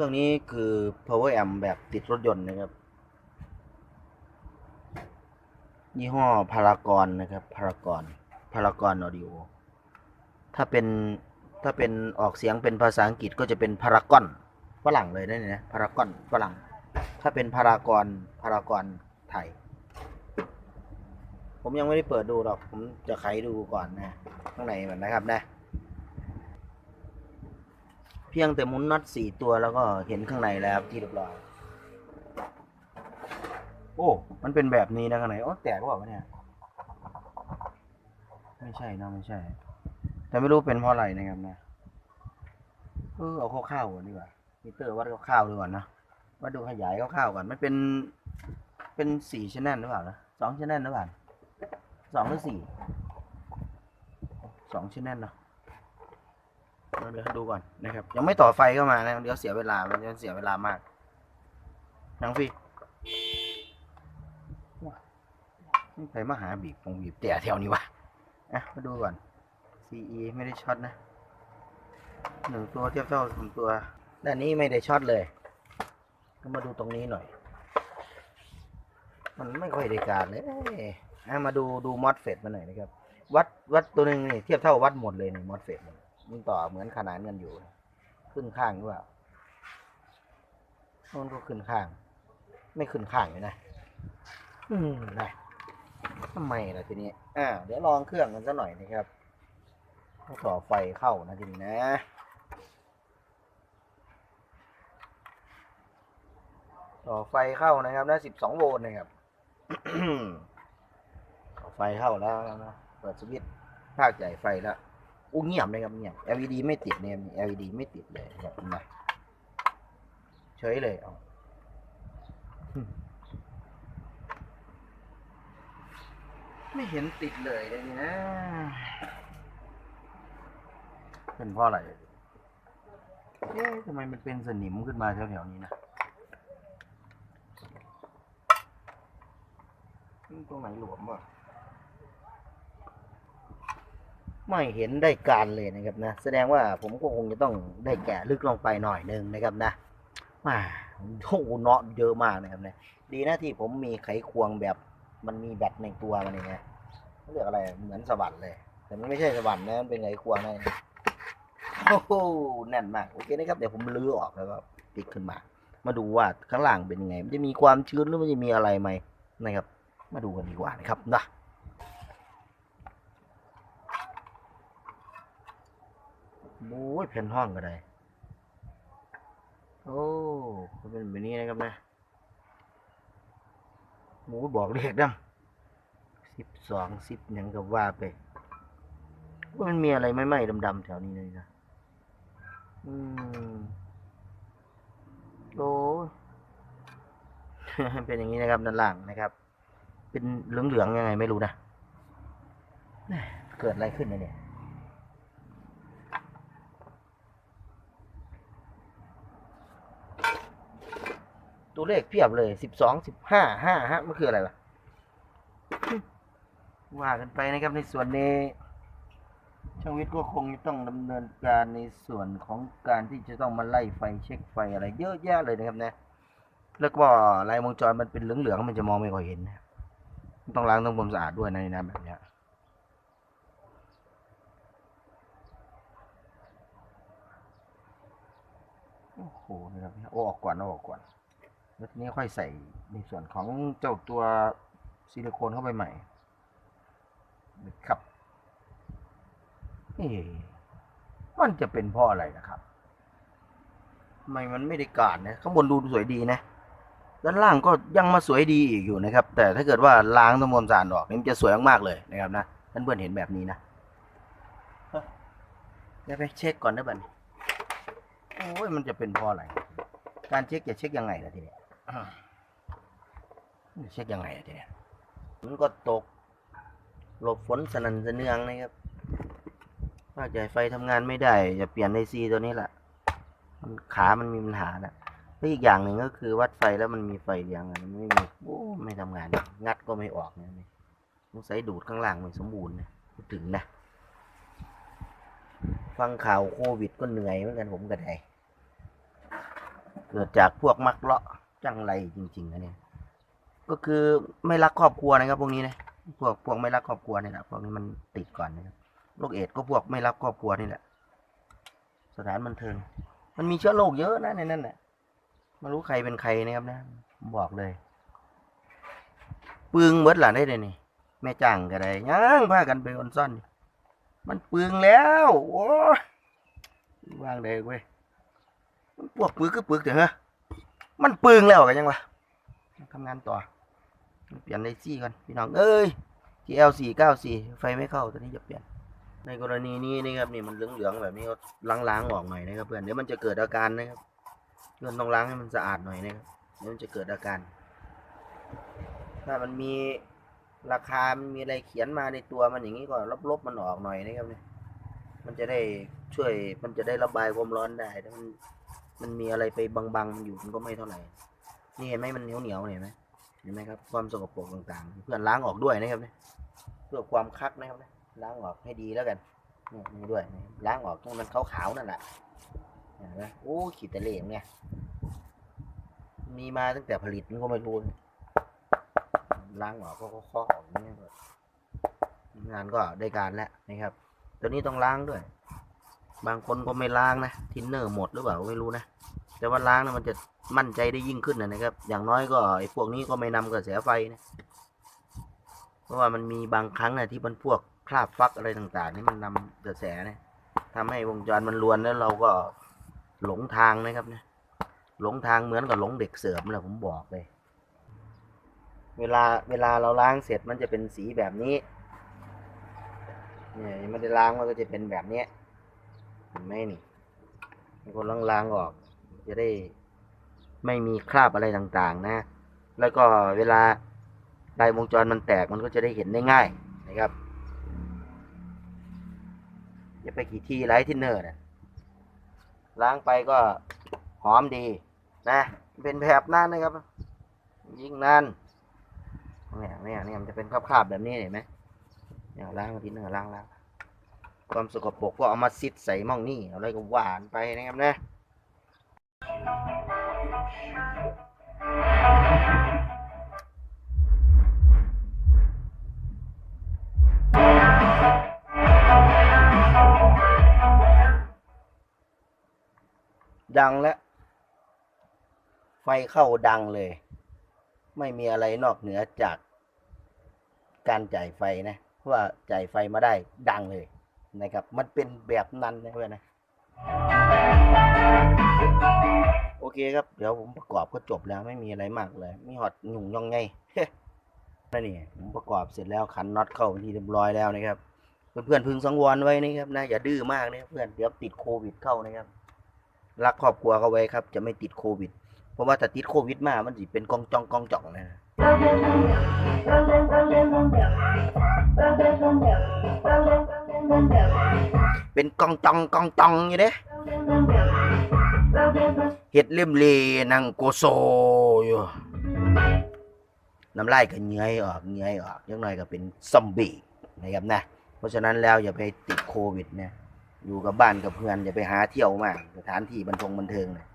ครื่องนี้คือ power amp แบบติดรถยนต์นะครับ ยี่ห้อพารากอนนะครับพารากอนพารากอนออดิโอ ถ้าเป็นถ้าเป็นออกเสียงเป็นภาษาอังกฤษก็จะเป็นพารากอนฝรั่งเลยนั่นนะพารากอนฝรั่ง ถ้าเป็นพารากอนพารากอนไทย ผมยังไม่ได้เปิดดูหรอก ผมจะไขดูก่อนนะข้างในมันนะครับนะ พียงแต่หมุนน็อตสี่ตัวแล้วก็เห็นข้างในแล้วครับที่เรียบร้อย โอ้ มันเป็นแบบนี้นะข้างในโอ้แตกหรือเปล่าเนี่ย ไม่ใช่นะไม่ใช่ แต่ไม่รู้เป็นเพราะอะไรนะครับนะเออเอาคร่าวๆก่อนดีกว่ามิเตอร์วัดคร่าวๆดูก่อนนะวัดดูขยายคร่าวๆก่อนมันเป็น เป็นสี่ชแนลหรือเปล่านะสองชแนลหรือเปล่าสองหรือสี่สองชแนลเนาะ เดี๋ยวดูก่อนนะครับ ยังไม่ต่อไฟเข้ามานะเดี๋ยวเสียเวลามันจะเสียเวลามากนังฟี่ใครมาหาบีบคงบีบแต่แถวนี้วะอะมาดูก่อน CE ไม่ได้ช็อตนะหนึ่งตัวเทียบเท่าสองตัว ด้านนี้ไม่ได้ช็อตเลยก็มาดูตรงนี้หน่อย มันไม่ค่อยได้การเลยอะมาดูดูมอสเฟตมาหน่อยนะครับ วัดวัดตัวหนึ่งนี่เทียบเท่าวัดหมดเลยนี่มอสเฟต มันต่อเหมือนขนานกันอยู่ ขึ้นข้างหรือเปล่นก็ขึ้นข้าง ไม่ขึ้นข้างอยู่นะ อืมนะทำไมล่ะทีนี้อ่าเดี๋ยวลองเครื่องกันสักหน่อยนะครับต่อไฟเข้านะทีนี้นะต่อไฟเข้านะครับนะสิบสองโวลต์นะครับต่อไฟเข้าแล้วนะเปิดสวิตช์ภาคใหญ่ไฟแล้ว อู้เงียบเลยครับเงียบ LED ไม่ติดเนี่ย LED ไม่ติดเลยครับนะเฉยเลยเอาไม่เห็นติดเลยเลยนะเป็นเพราะอะไรเอ๊ะทำไมมันเป็นสนิมขึ้นมาแถวๆนี้นะตรงไหนหลวมวะ ไม่เห็นได้การเลยนะครับนะ แสดงว่าผมก็คงจะต้องได้แกะลึกลงไปหน่อยหนึงนะครับนะมาโอ้โหเนาะเยอะมากนะครับเนะดีนะที่ผมมีไขควงแบบมันมีแบตในตัวมันเองไงเขาเรียกอะไรเหมือนสวรรค์เลย แต่มันไม่ใช่สวรรค์นะมันเป็นไขควงนะโอ้โหแน่นมากโอเคนะครับเดี๋ยวผมลื้อออกแล้วก็ปิดขึ้นมา มาดูว่าข้างล่างเป็นยังไง มันจะมีความชื้นหรือมันจะมีอะไรไหมนะครับ มาดูกันดีกว่านะครับนะ โอ้ยแผ่นห้องก็ได้ โอ้เป็นแบบนี้นะครับนะหมูบอกเลขดังสิบสองสิบยังกับว่าไปว่ามันมีอะไรไหม้ๆดำๆแถวนี้เลยนะ อืมโอ้เป็นอย่างนี้นะครับด้านล่างนะครับ เป็นเหลืองๆยังไงไม่รู้นะ เกิดอะไรขึ้นนะเนี่ย ตัวเลขเพียบเลยสิบสองสิบห้าห้าฮะมันคืออะไรวะว่ากันไปนะครับในส่วนนี้ ช่างวิทย์ก็คงจะต้องดำเนินการในส่วนของการที่จะต้องมาไล่ไฟเช็คไฟอะไร เยอะแยะเลยนะครับนะแล้วก็ลายวงจรมันเป็นเหลืองๆมันจะมองไม่ค่อยเห็นนะต้องล้างทำความสะอาดด้วยนะในน้ำแบบเนี้ยโอ้โหนะครับโอ้ออกก่อนเอาออกก่อน แล้วทีนี้ค่อยใส่ในส่วนของเจ้าตัวซิลิโคนเข้าไปใหม่นะครับเอ๊ะมันจะเป็นเพราะอะไรนะครับทำไมมันไม่ได้การนะข้างบนดูสวยดีนะด้านล่างก็ยังมาสวยดีอีกอยู่นะครับ แต่ถ้าเกิดว่าล้างทำความสะอาดออกนี่มันจะสวยมากๆเลยนะครับนะท่านเพื่อนเห็นแบบนี้นะเดี๋ยวไปเช็คก่อนนะบัดนโอ้ยมันจะเป็นเพราะอะไร การเช็คจะเช็คยังไงล่ะทีเนี้ย เช็คยังไงล่ะทีเนี้ยมันก็ตก หลบฝนสนั่นสะเนืองนะครับว่าใหญ่ไฟทำงานไม่ได้ จะเปลี่ยนในซีตัวนี้แหละมันขามันมีปัญหานะแล้วอีกอย่างหนึ่งก็คือวัดไฟแล้วมันมีไฟเลี้ยงอะมันไม่มีโอ้ไม่ทำงาน งัดก็ไม่ออกเนี่ยนี่สงสัยดูดข้างล่างไม่สมบูรณ์นะพูดถึงนะ ฟังข่าวโควิดก็เหนื่อยเหมือนกันผมก็ได้เกิดจากพวกมักเลาะ จังไรจริงๆนะเนี่ย ก็คือไม่รักครอบครัวนะครับพวกนี้นะพวกพวกไม่รักครอบครัวนี่แหละพวกนี้มันติดก่อนนะครับโรคเอดส์ก็พวกไม่รักครอบครัวนี่แหละ สถานบันเทิง มันมีเชื้อโรคเยอะนะในนั้นน่ะไมารู้ใครเป็นใครนะครับนะ บอกเลยปึงเบิดหลานได้เลยนี่แม่จ้างก็ได้ย่างพากันไปออนซ่อนมันปึงแล้วโอ้วางได้เว้ยมันพวกปึกคือปึกเถอะฮะ มันปึงแล้วกันยังวะทำงานต่อ เปลี่ยนในซี่ก่อนพี่น้องเอ้ย GL 4 9 4 ไฟไม่เข้าตัวนี้จะเปลี่ยน ในกรณีนี้นี่ครับนี่มันเหลืองๆแบบนี้ก็ล้างๆออกหน่อยนะครับเพื่อนเดี๋ยวมันจะเกิดอาการนะครับเพื่อนต้องล้างให้มันสะอาดหน่อยนะครับเดี๋ยวมันจะเกิดอาการ ถ้ามันมีราคา มันมีอะไรเขียนมาในตัวมันอย่างนี้ก็ลบๆมันออกหน่อยนะครับเนี่ยมันจะได้ช่วยมันจะได้ระบายความร้อนได้ถ้ามัน มันมีอะไรไปบังๆมันอยู่มันก็ไม่เท่าไหร่ นี่เห็นไหมมันเหนียวๆเห็นไหมเห็นไหมครับ ความสกปรกต่างๆ เพื่อนล้างออกด้วยนะครับเนี่ยเพื่อความคักนะครับเนี่ยล้างออกให้ดีแล้วกันนี่ด้วยล้างออกให้มันขาวๆนั่นแหละเห็นไหมโอ้ขีดตะเหลงเนี่ยมีมาตั้งแต่ผลิตมันก็ไม่รู้ล้างออกก็เคาะออกอย่างนี่ยงานก็ได้การแล้วนะครับ ตัวนี้ต้องล้างด้วย บางคนก็ไม่ล้างนะทินเนอร์หมดหรือเปล่าไม่รู้นะแต่ว่าล้างนะมันจะมั่นใจได้ยิ่งขึ้นนะนะครับ อย่างน้อยก็ไอ้พวกนี้ก็ไม่นำกระแสไฟนะเพราะว่ามันมีบางครั้งนะที่มันพวกคราบฟักอะไรต่างๆนี่มันนำกระแสนะทำให้วงจรมันรวนแล้วเราก็หลงทางนะครับนะหลงทางเหมือนกับหลงเด็กเสร์ฟแหละผมบอกเลย เวลาเวลาเราล้างเสร็จมันจะเป็นสีแบบนี้เนี่ยยังไม่ได้ล้างมันก็จะเป็นแบบเนี้ย ไหมนี่คนล้างๆออก จะได้ไม่มีคราบอะไรต่างๆ นะ แล้วก็เวลาไดวงจรมันแตกมันก็จะได้เห็นได้ง่ายนะครับอย่าไปกี่ทีไลท์ทินเนอร์นะล้างไปก็หอมดีนะ เป็นแบบนั้นนะครับ ยิ่งนานเนี่ยเนี่ยเนี่ยมันจะเป็นคราบๆแบบนี้เห็นไหมเนี่ยล้างทินเนอร์ล้างล้าง ความสกปรกก็เอามาซิดใส่หม่องนี่อะไรก็หวานไปนะครับนะดังแล้วไฟเข้าดังเลย ไม่มีอะไรนอกเหนือจากการจ่ายไฟนะเพราะว่าจ่ายไฟมาได้ดังเลย นะครับ มันเป็นแบบนั้นนะเพื่อนนะโอเคครับ เดี๋ยวผมประกอบก็จบแล้วไม่มีอะไรมากเลย มีหอดหนุ่งย่องไงนั่นนี่ผมประกอบเสร็จแล้วขันน็อตเข้าที่เรียบร้อยแล้วนะครับ เพื่อนๆพึงสังวรไว้นะครับนะอย่าดื้อมากนะเพื่อนเดี๋ยวติดโควิดเข้านะครับ รักครอบครัวเขาไว้ครับ จะไม่ติดโควิด เพราะว่าถ้าติดโควิดมามันสิเป็นกองจองกองจ่องนะ เป็นกองจองกองจองอยู่เด้เห็ดเล่มเลนังโกโซอยู่น้ำลายก็เงื่อยออกเงื่อยออกยังหน่อยก็เป็นซอมบี้นะครับนะ เพราะฉะนั้นแล้วอย่าไปติดโควิดนะอยู่กับบ้านกับเพื่อนอย่าไปหาเที่ยวมากสถานที่บันทงบันเทิงนะ